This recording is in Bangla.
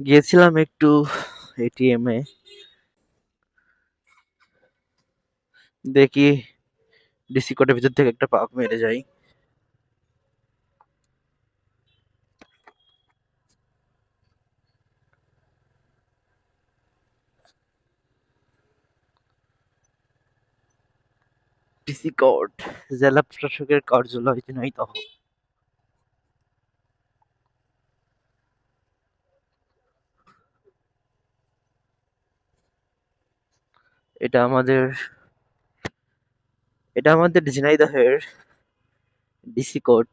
গিয়েছিলাম একটু এটিএম এ। দেখি ডিসি কোডের ভিতর থেকে একটা পাক মেরে যাই। ডিসি কোড জেলা প্রশাসকের কার্যালয় ঝিনাইদহ এটা আমাদের এটা আমাদের ঝিনাইদহের ডিসি কোড